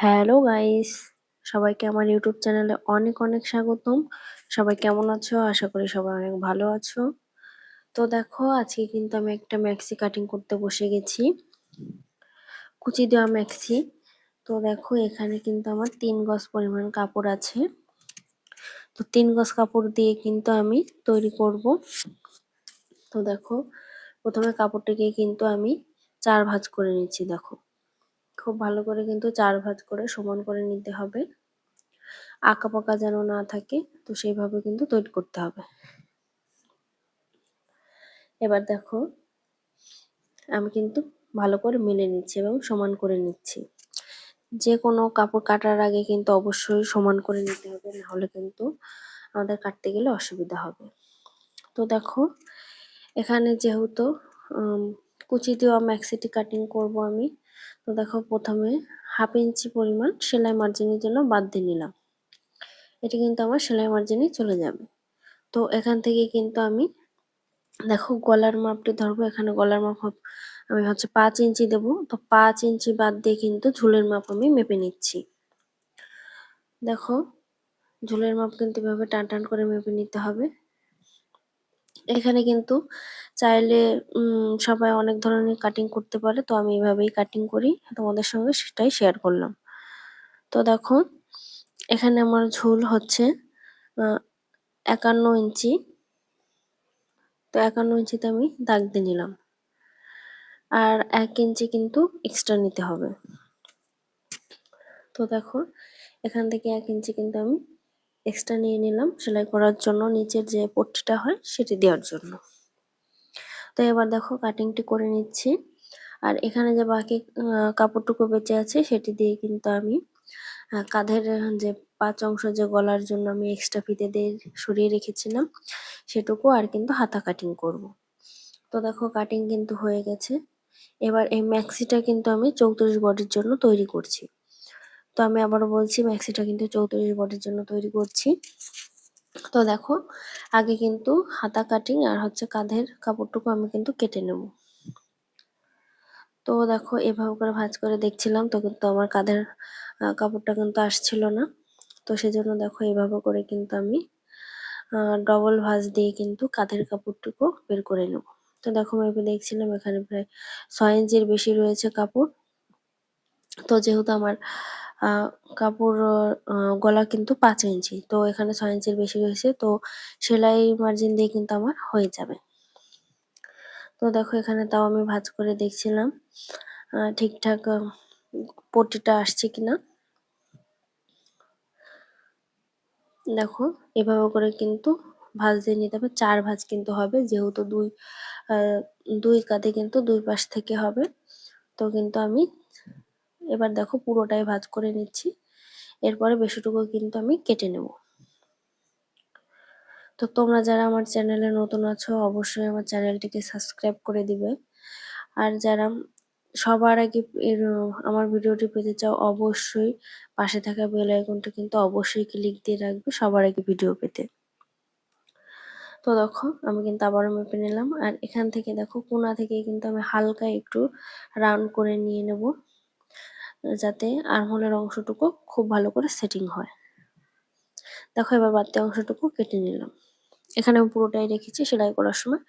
Hello guys সবাইকে আমার YouTube চ্যানেলে অনেক অনেক স্বাগতম। সবাই কেমন আছো? আশা করি সবাই অনেক ভালো আছো। তো দেখো, আজকে কিন্তু আমি একটা ম্যাক্সি কাটিং করতে বসে গেছি। কুচি দেওয়া ম্যাক্সি তো দেখো, এখানে কিন্তু আমার তিন গজ পরিমাণ কাপড় আছে। তো তিন গজ কাপড় দিয়ে কিন্তু আমি তৈরি করব। তো দেখো, প্রথমে কাপড়টিকে কিন্তু আমি চার ভাঁজ করে নিচ্ছি, দেখো। খুব ভালো করে কিন্তু চার ভাঁজ করে সমান করে নিতে হবে। আঁকা পাকা যেন না থাকে, তো সেইভাবে কিন্তু তৈরি করতে হবে। এবার দেখো, আমি কিন্তু ভালো করে মেলে নিচ্ছি এবং সমান করে নিচ্ছি। যে কোনো কাপড় কাটার আগে কিন্তু অবশ্যই সমান করে নিতে হবে, নাহলে কিন্তু আমাদের কাটতে গেলে অসুবিধা হবে। তো দেখো, এখানে যেহেতু কুচি দেওয়া ম্যাক্সিটি কাটিং করব আমি তো দেখো প্রথমে হাফ ইঞ্চি পরিমাণ সেলাই মার্জিনের জন্য বাদ দিয়ে নিলাম। এটি কিন্তু আমার সেলাই মার্জিনে চলে যাবে। তো এখান থেকে কিন্তু আমি দেখো গলার মাপটি ধরবো। এখানে গলার মাপ আমি হচ্ছে পাঁচ ইঞ্চি দেব। তো পাঁচ ইঞ্চি বাদ দিয়ে কিন্তু ঝুলের মাপ আমি মেপে নিচ্ছি। দেখো ঝুলের মাপ কিন্তু এভাবে টান টান করে মেপে নিতে হবে। এখানে কিন্তু চাইলে, উম, সবাই অনেক ধরনের কাটিং করতে পারে। তো আমি এভাবেই কাটিং করি, তোমাদের সঙ্গে সেটাই শেয়ার করলাম। তো দেখো, এখানে আমার ঝুল হচ্ছে একান্ন ইঞ্চি। তো একান্ন ইঞ্চিতে আমি দাগ দিয়ে নিলাম। আর এক ইঞ্চি কিন্তু এক্সট্রা নিতে হবে। তো দেখো, এখান থেকে এক ইঞ্চি কিন্তু আমি এক্সট্রা নিয়ে নিলাম। সেলাই করার জন্য নিচের যে পট্টিটা হয় সেটি দেওয়ার জন্য। তো এবার দেখো কাটিংটি করে নিচ্ছি। আর এখানে যে বাকি কাপড়টুকু বেঁচে আছে সেটি দিয়ে কিন্তু আমি কাঁধের যে পাঁচ অংশ যে গলার জন্য আমি এক্সট্রা ফিতে দিয়ে সরিয়ে রেখেছিলাম সেটুকু আর কিন্তু হাতা কাটিং করব। তো দেখো কাটিং কিন্তু হয়ে গেছে। এবার এই ম্যাক্সিটা কিন্তু আমি চৌত্রিশ বডির জন্য তৈরি করছি। তো আমি আবারও বলছি ম্যাক্সিটা কিন্তু চৌত্রিশ বডির জন্য তৈরি করছি। তো দেখো, আগে কিন্তু হাতা কাটিং আর হচ্ছে কাঁধের কাপড়টুকু আমি কিন্তু কেটে নেব। তো দেখো, এভাবে করে ভাঁজ করে দেখছিলাম, তো কিন্তু আমার কাঁধের কাপড়টা কিন্তু আসছিল না। তো সেজন্য দেখো, এভাবে করে কিন্তু আমি ডবল ভাঁজ দিয়ে কিন্তু কাঁধের কাপড়টুকু বের করে নেব। তো দেখো, আমি দেখছিলাম, এখানে প্রায় ছয় ইঞ্চির বেশি রয়েছে কাপড়। তো যেহেতু আমার কাপড় গলা কিন্তু পাঁচ ইঞ্চি, তো এখানে ছয় ইঞ্চির বেশি রয়েছে তো সেলাই মার্জিন দিয়ে কিন্তু আমার হয়ে যাবে। তো দেখো এখানে তাও আমি ভাজ করে দেখছিলাম ঠিকঠাক পটিটা আসছে কিনা। দেখো এভাবে করে কিন্তু ভাজ দিয়ে নিতে হবে, চার ভাজ কিন্তু হবে, যেহেতু দুই দুই কাঁধে কিন্তু দুই পাশ থেকে হবে, তো কিন্তু আমি এবার দেখো পুরোটাই ভাজ করে নিচ্ছি। এরপরে বেশিটুকু কিন্তু আমি কেটে নেব। তো তোমরা যারা আমার চ্যানেলে নতুন আছো, অবশ্যই আমার চ্যানেলটিকে সাবস্ক্রাইব করে দিবে। আর যারা সবার আগে এর, আমার ভিডিওটি পেতে চাও, অবশ্যই পাশে থাকা বেল আইকনটা কিন্তু অবশ্যই ক্লিক দিয়ে রাখবে সবার আগে ভিডিও পেতে। তো দেখো, আমি কিন্তু আবারও মেপে নিলাম। আর এখান থেকে দেখো কোনা থেকে কিন্তু আমি হালকা একটু রাউন্ড করে নিয়ে নেব। যাতে আরমোলের অংশটুকু খুব ভালো করে সেটিং হয়। দেখো এবার বাড়তি অংশটুকু কেটে নিলাম। এখানে আমি পুরোটাই রেখেছি সেলাই করার সময়।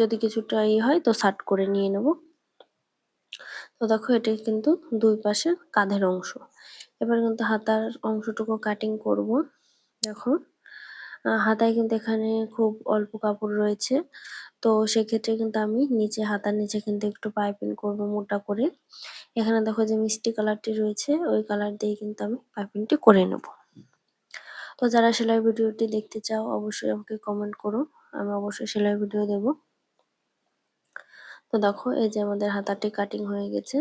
যদি কিছুটা হয় তো সাট করে নিয়ে নেব। তো দেখো এটা কিন্তু দুই পাশে কাঁধের অংশ। এবার কিন্তু হাতার অংশটুকু কাটিং করব। দেখো হাতায় কিন্তু এখানে খুব অল্প কাপড় রয়েছে। তো সেক্ষেত্রে কিন্তু আমি নিচে, হাতার নিচে কিন্তু একটু পাইপিং করব মোটা করে। এখানে দেখো যে মিষ্টি কালারটি রয়েছে, ওই কালার দিয়ে কিন্তু আমি পাইপিংটি করে নেব। তো যারা সেলাই ভিডিওটি দেখতে চাও, অবশ্যই আমাকে কমেন্ট করো, আমি অবশ্যই সেলাই ভিডিও দেব। তো দেখো, এই যে আমাদের হাতাটি কাটিং হয়ে গেছে।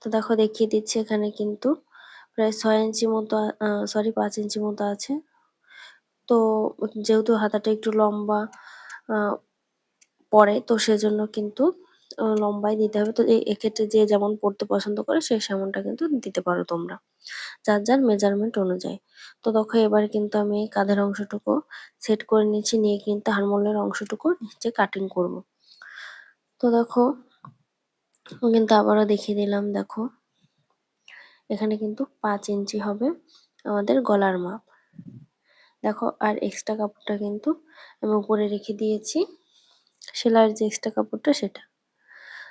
তো দেখো, দেখিয়ে দিচ্ছি এখানে কিন্তু প্রায় ছয় ইঞ্চি মতো সরি পাঁচ ইঞ্চি মতো আছে। তো যেহেতু হাতাটা একটু লম্বা পরে তো সেজন্য কিন্তু লম্বাই দিতে হবে। তো এক্ষেত্রে যে যেমন পড়তে পছন্দ করে, সে সেমনটা কিন্তু দিতে পারো তোমরা। যার যার মেজারমেন্ট অনুযায়ী। তো দেখো, এবার কিন্তু আমি কাঁধের অংশটুকু সেট করে নিচ্ছি নিয়ে কিন্তু হারমোলের অংশটুকু নিচে কাটিং করব। তো দেখো কিন্তু আবারও দেখিয়ে দিলাম, দেখো। এখানে কিন্তু পাঁচ ইঞ্চি হবে আমাদের গলার মাপ। দেখো, আর এক্সট্রা কাপড়টা কিন্তু আমি উপরে রেখে দিয়েছি। সেলাইয়ের যে এক্সট্রা কাপড়টা, সেটা।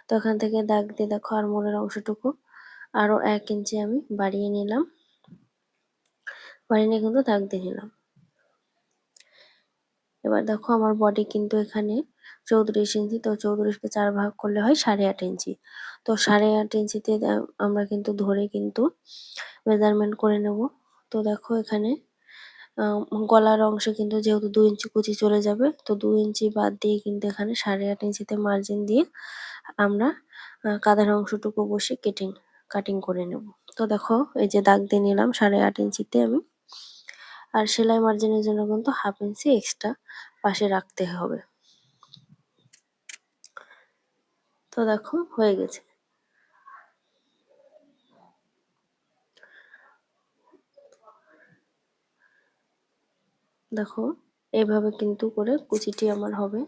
তো ওখান থেকে দাগ দিয়ে দেখো আরমোলের অংশটুকু। আরও এক ইঞ্চি আমি বাড়িয়ে নিলাম। বাড়িয়ে নিয়ে কিন্তু দাগ দিয়ে নিলাম। এবার দেখো আমার বডি কিন্তু এখানে চৌত্রিশ ইঞ্চি, তো চৌত্রিশকে চার ভাগ করলে হয় সাড়ে আট ইঞ্চি। তো সাড়ে আট ইঞ্চিতে আমরা কিন্তু ধরে কিন্তু মেজারমেন্ট করে নেব। তো দেখো এখানে গলার অংশে কিন্তু যেহেতু দু ইঞ্চি কুচি চলে যাবে, তো দু ইঞ্চি বাদ দিয়ে কিন্তু এখানে সাড়ে আট ইঞ্চিতে মার্জিন দিয়ে আমরা কাঁধের অংশটুকু বসে কেটিং কাটিং করে নেব। তো দেখো, এই যে দাগ দিয়ে নিলাম সাড়ে আট ইঞ্চিতে আমি। আর সেলাই মার্জিনের জন্য কিন্তু হাফ ইঞ্চি এক্সট্রা পাশে রাখতে হবে। তো দেখো, হয়ে গেছে। দেখো এইভাবে কিন্তু করে কুচিটি আমার হবে।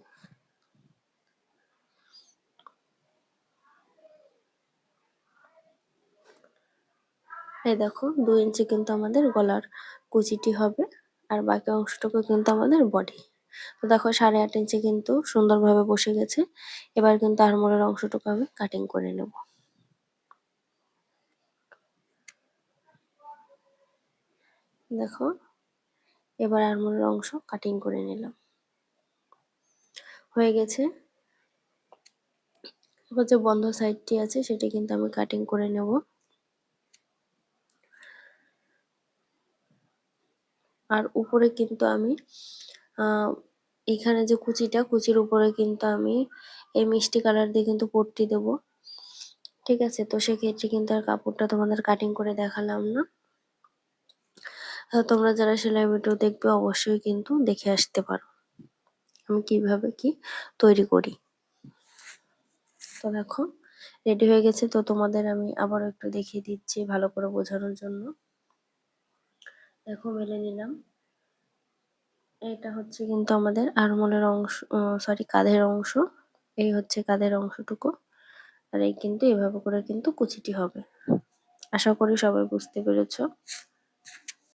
এই দেখো, দু ইঞ্চি কিন্তু আমাদের গলার কুচিটি হবে, আর বাকি অংশটুকু কিন্তু আমাদের বডি তো দেখো, সাড়ে আট ইঞ্চি কিন্তু সুন্দরভাবে বসে গেছে। এবার কিন্তু আরমোলের অংশটুকু আমি কাটিং করে নেব। দেখো, এবার আরমোলের অংশ কাটিং করে নিলাম। হয়ে গেছে। এবার যে বন্ধ সাইডটি আছে, সেটি কিন্তু আমি কাটিং করে নেব। আর উপরে কিন্তু আমি আহ, এখানে যে কুচিটা কুচির উপরে কিন্তু আমি এই মিষ্টি কালার দিয়ে কিন্তু পট্টি দেব। ঠিক আছে? তো সেক্ষেত্রে কিন্তু আর কাপড়টা তোমাদের কাটিং করে দেখালাম না। তোমরা যারা সেলাই ভিডিও দেখবে অবশ্যই কিন্তু দেখে আসতে পারো। আমি কীভাবে কি তৈরি করি? তো দেখো রেডি হয়ে গেছে। তো তোমাদের আমি আবারও একটু দেখিয়ে দিচ্ছি ভালো করে বোঝানোর জন্য। দেখো, মেলে নিলাম। এটা হচ্ছে কিন্তু আমাদের আরমোলের অংশ সরি কাঁধের অংশ। এই হচ্ছে কাঁধের অংশটুকু। আর এই কিন্তু এভাবে করে কিন্তু কুচিটি হবে। আশা করি সবাই বুঝতে পেরেছ।